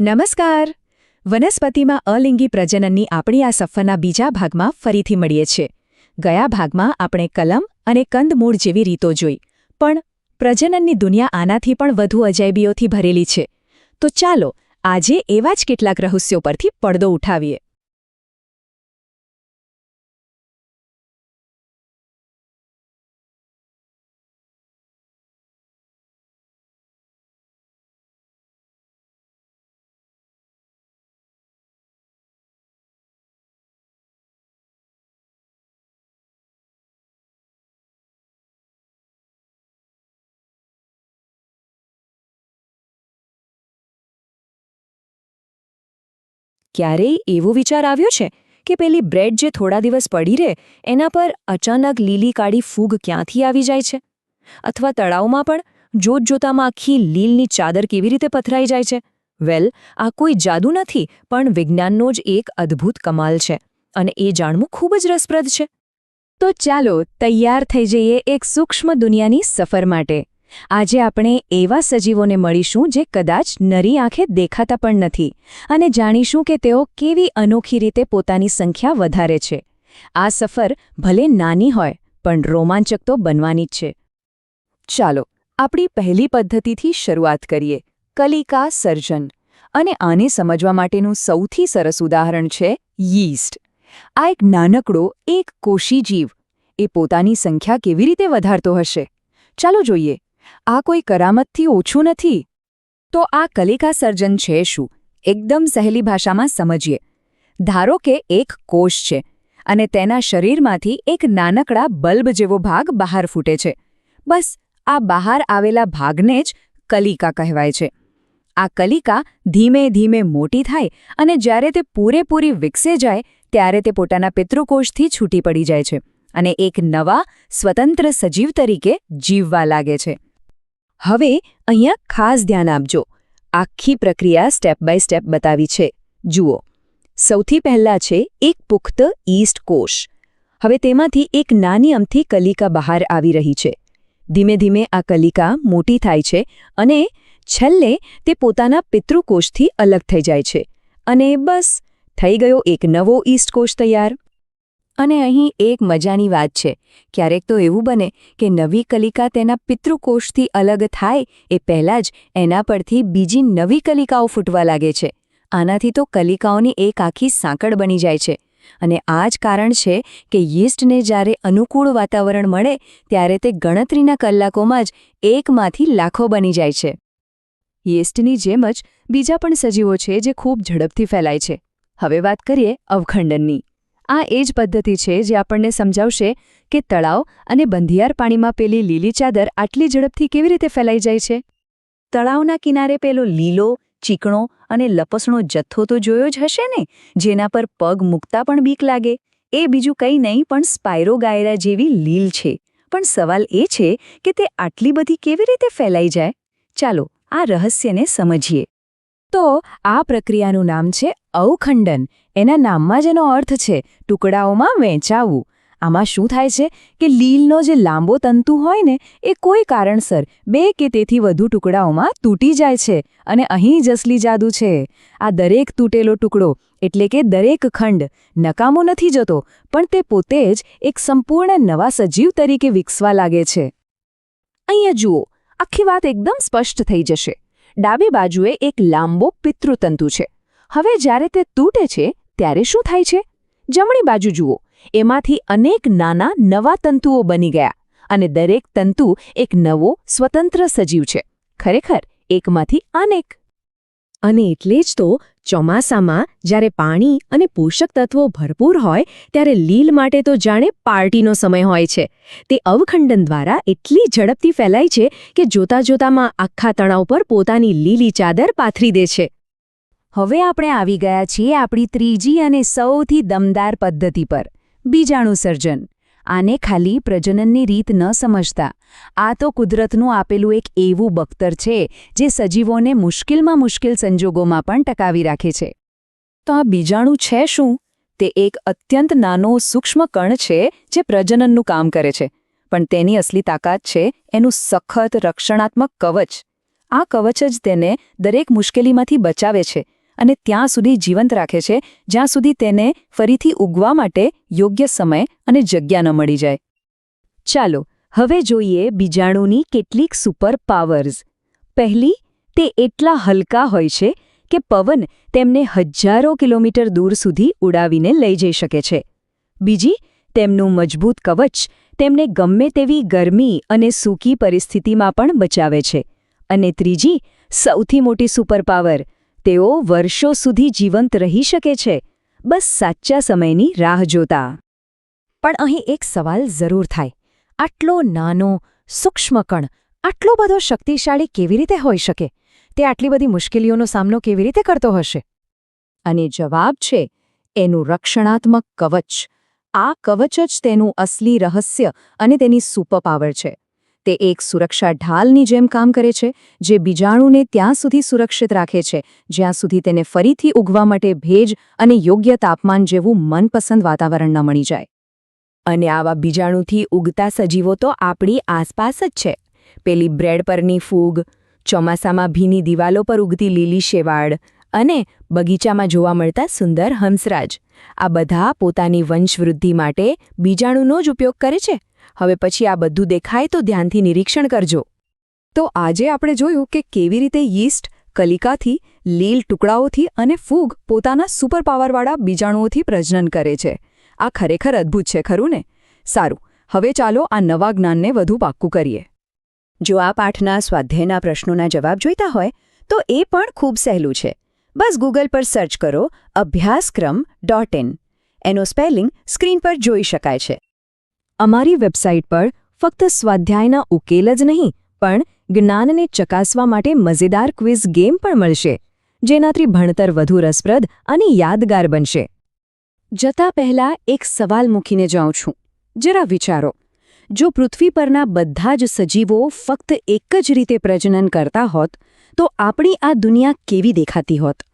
નમસ્કાર. વનસ્પતિમાં અલિંગી પ્રજનનની આપણી આ સફરના બીજા ભાગમાં ફરીથી મળીએ છીએ. ગયા ભાગમાં આપણે કલમ અને કંદમૂળ જેવી રીતો જોઈ, પણ પ્રજનનની દુનિયા આનાથી પણ વધુ અજાયબીઓથી ભરેલી છે. તો ચાલો આજે એવા જ કેટલાક રહસ્યો પરથી પડદો ઉઠાવીએ. ક્યારેય એવો વિચાર આવ્યો છે કે પેલી બ્રેડ જે થોડા દિવસ પડી રહે, એના પર અચાનક લીલી કાળી ફૂગ ક્યાંથી આવી જાય છે? અથવા તળાવમાં પણ જોત જોતામાં આખી લીલની ચાદર કેવી રીતે પથરાઈ જાય છે? વેલ, આ કોઈ જાદુ નથી, પણ વિજ્ઞાનનો જ એક અદ્ભુત કમાલ છે અને એ જાણવું ખૂબ જ રસપ્રદ છે. તો ચાલો, તૈયાર થઈ જઈએ એક સૂક્ષ્મ દુનિયાની સફર માટે. આજે આપણે એવા સજીવોને મળીશું જે કદાચ નરી આંખે દેખાતા પણ નથી અને જાણીશું કે તેઓ કેવી અનોખી રીતે પોતાની સંખ્યા વધારે છે. આ સફર ભલે નાની હોય, પણ રોમાંચક તો બનવાની જ છે. ચાલો, આપણી પહેલી પદ્ધતિથી શરૂઆત કરીએ, કલિકા સર્જન. અને આને સમજવા માટેનું સૌથી સરસ ઉદાહરણ છે યીસ્ટ. આ એક નાનકડો, એક કોશી જીવ. એ પોતાની સંખ્યા કેવી રીતે વધારતો હશે? ચાલો જોઈએ. આ કોઈ કરામતથી ઓછું નથી? તો આ કલિકા સર્જન છે શું? એકદમ સહેલી ભાષામાં સમજીએ. ધારો કે એક કોષ છે અને તેના શરીરમાંથી એક નાનકડા બલ્બ જેવો ભાગ બહાર ફૂટે છે. બસ, આ બહાર આવેલા ભાગને જ કલિકા કહેવાય છે. આ કલિકા ધીમે ધીમે મોટી થાય અને જ્યારે તે પૂરેપૂરી વિકસે જાય, ત્યારે તે પોતાના પિતૃકોષથી છૂટી પડી જાય છે અને એક નવા, સ્વતંત્ર સજીવ તરીકે જીવવા લાગે છે. હવે અહીંયા ખાસ ધ્યાન આપજો. આખી પ્રક્રિયા સ્ટેપ બાય સ્ટેપ બતાવી છે. જુઓ. સૌથી પહેલા છે એક પુખ્ત ઈસ્ટ કોષ. હવે તેમાંથી એક નાની અમથી કલિકા બહાર આવી રહી છે. ધીમે ધીમે આ કલિકા મોટી થાય છે અને છેલ્લે તે પોતાના પિતૃકોષથી અલગ થઈ જાય છે. અને બસ, થઈ ગયો એક નવો ઈસ્ટ કોષ તૈયાર. અને અહીં એક મજાની વાત છે. ક્યારેક તો એવું બને કે નવી કલિકા તેના પિતૃકોષથી અલગ થાય એ પહેલાં જ એના પરથી બીજી નવી કલિકાઓ ફૂટવા લાગે છે. આનાથી તો કલિકાઓની એક આખી સાંકળ બની જાય છે. અને આ જ કારણ છે કે યીસ્ટને જ્યારે અનુકૂળ વાતાવરણ મળે, ત્યારે તે ગણતરીના કલાકોમાં જ એકમાંથી લાખો બની જાય છે. યીસ્ટની જેમ જ બીજા પણ સજીવો છે જે ખૂબ ઝડપથી ફેલાય છે. હવે વાત કરીએ અવખંડનની. આ એ જ પદ્ધતિ છે જે આપણને સમજાવશે કે તળાવ અને બંધિયાર પાણીમાં પેલી લીલી ચાદર આટલી ઝડપથી કેવી રીતે ફેલાઈ જાય છે? તળાવના કિનારે પેલો લીલો, ચીકણો અને લપસણો જથ્થો તો જોયો જ હશે ને, જેના પર પગ મૂકતા પણ બીક લાગે. એ બીજું કંઈ નહીં, પણ સ્પાયરો ગાયરા જેવી લીલ છે. પણ સવાલ એ છે કે તે આટલી બધી કેવી રીતે ફેલાઈ જાય? ચાલો આ રહસ્યને સમજીએ. તો આ પ્રક્રિયાનું નામ છે અવખંડન. એના નામમાં જ એનો અર્થ છે ટુકડાઓમાં વહેંચાવવું આમાં શું થાય છે કે લીલનો જે લાંબો તંતુ હોય ને, એ કોઈ કારણસર બે કે તેથી વધુ ટુકડાઓમાં તૂટી જાય છે અને અહીં જ અસલી જાદુ છે. આ દરેક તૂટેલો ટુકડો, એટલે કે દરેક ખંડ, નકામો નથી જતો, પણ તે પોતે જ એક સંપૂર્ણ નવા સજીવ તરીકે વિકસવા લાગે છે. અહીંયા જુઓ, આખી વાત એકદમ સ્પષ્ટ થઈ જશે. ડાબી બાજુએ એક લાંબો પિતૃતંતુ છે. હવે જ્યારે તે તૂટે છે, ત્યારે શું થાય છે? જમણી બાજુ જુઓ, એમાંથી અનેક નાના નવા તંતુઓ બની ગયા અને દરેક તંતુ એક નવો સ્વતંત્ર સજીવ છે. ખરેખર, એકમાંથી અનેક. અને એટલે જ તો ચોમાસામાં જ્યારે પાણી અને પોષક તત્વો ભરપૂર હોય, ત્યારે લીલ માટે તો જાણે પાર્ટીનો સમય હોય છે. તે અવખંડન દ્વારા એટલી ઝડપથી ફેલાય છે કે જોતા જોતામાં આખા તણાવ પર પોતાની લીલી ચાદર પાથરી દે છે. હવે આપણે આવી ગયા છીએ આપણી ત્રીજી અને સૌથી દમદાર પદ્ધતિ પર, બીજાણુ સર્જન. આને ખાલી પ્રજનનની રીત ન સમજતા. આ તો કુદરતનું આપેલું એક એવું બખ્તર છે, જે સજીવોને મુશ્કેલમાં મુશ્કેલ સંજોગોમાં પણ ટકાવી રાખે છે. તો આ બીજાણુ છે શું? તે એક અત્યંત નાનો સૂક્ષ્મ કણ છે, જે પ્રજનનનું કામ કરે છે. પણ તેની અસલી તાકાત છે, એનું સખત રક્ષણાત્મક કવચ. આ કવચ જ તેને દરેક મુશ્કેલીમાંથી બચાવે છે. અને ત્યાં સુધી જીવંત રાખે છે, જ્યાં સુધી તેને ફરીથી ઉગવા માટે યોગ્ય સમય અને જગ્યા ન મળી જાય. ચાલો, હવે જોઈએ બીજાણુની કેટલીક સુપર પાવર્સ પહેલી, તે એટલા હલકા હોય છે કે પવન તેમને હજારો કિલોમીટર દૂર સુધી ઉડાવીને લઈ જઈ શકે છે. બીજી, તેમનું મજબૂત કવચ તેમને ગમે તેવી ગરમી અને સૂકી પરિસ્થિતિમાં પણ બચાવે છે. અને ત્રીજી, સૌથી મોટી સુપર પાવર તેઓ વર્ષો સુધી જીવંત રહી શકે છે. બસ સાચા સમયની રાહ જોતા. પણ અહીં એક સવાલ જરૂર થાય. આટલો નાનો, સૂક્ષ્મ કણ આટલો બધો શક્તિશાળી કેવી રીતે હોઈ શકે? તે આટલી બધી મુશ્કેલીઓનો સામનો કેવી રીતે કરતો હશે? અને જવાબ છે, એનું રક્ષણાત્મક કવચ. આ કવચ જ તેનું અસલી રહસ્ય અને તેની સુપરપાવર છે. તે એક સુરક્ષા ઢાલની જેમ કામ કરે છે, જે બીજાણુને ત્યાં સુધી સુરક્ષિત રાખે છે, જ્યાં સુધી તેને ફરીથી ઉગવા માટે ભેજ અને યોગ્ય તાપમાન જેવું મનપસંદ વાતાવરણ ન મળી જાય. અને આવા બીજાણુથી ઉગતા સજીવો તો આપણી આસપાસ જ છે. પેલી બ્રેડ પરની ફૂગ, ચોમાસામાં ભીની દિવાલો પર ઉગતી લીલી શેવાળ અને બગીચામાં જોવા મળતા સુંદર હંસરાજ. આ બધા પોતાની વંશવૃદ્ધિ માટે બીજાણુનો જ ઉપયોગ કરે છે. હવે પછી આ બધું દેખાય તો ધ્યાનથી નિરીક્ષણ કરજો. તો આજે આપણે જોયું કે કેવી રીતે યીસ્ટ, કલિકાથી, લીલ ટુકડાઓથી અને ફૂગ પોતાના સુપરપાવરવાળા બીજાણુઓથી પ્રજનન કરે છે. આ ખરેખર અદ્ભુત છે, ખરું ને? સારું, હવે ચાલો આ નવા જ્ઞાનને વધુ પાક્કું કરીએ. જો આ પાઠના સ્વાધ્યાયના પ્રશ્નોના જવાબ જોઈતા હોય, તો એ પણ ખૂબ સહેલું છે. બસ ગૂગલ પર સર્ચ કરો અભ્યાસક્રમ ડોટ ઇન. એનો સ્પેલિંગ સ્ક્રીન પર જોઈ શકાય છે. અમારી વેબસાઇટ પર ફક્ત સ્વાધ્યાયના ઉકેલ જ નહીં, પણ જ્ઞાનને ચકાસવા માટે મજેદાર ક્વિઝ ગેમ પણ મળશે, જેનાથી ભણતર વધુ રસપ્રદ અને યાદગાર બનશે. જતા પહેલા એક સવાલ મૂકીને જાઉં છું. જરા વિચારો. જો પૃથ્વી પરના બધા જ સજીવો ફક્ત એક જ રીતે પ્રજનન કરતા હોત, તો આપણી આ દુનિયા કેવી દેખાતી હોત?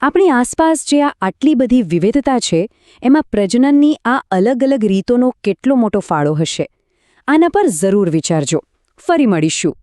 આપણી આસપાસ જે આ આટલી બધી વિવિધતા છે, એમાં પ્રજનનની આ અલગ અલગ રીતોનો કેટલો મોટો ફાળો હશે? આના પર જરૂર વિચારજો. ફરી મળીશું.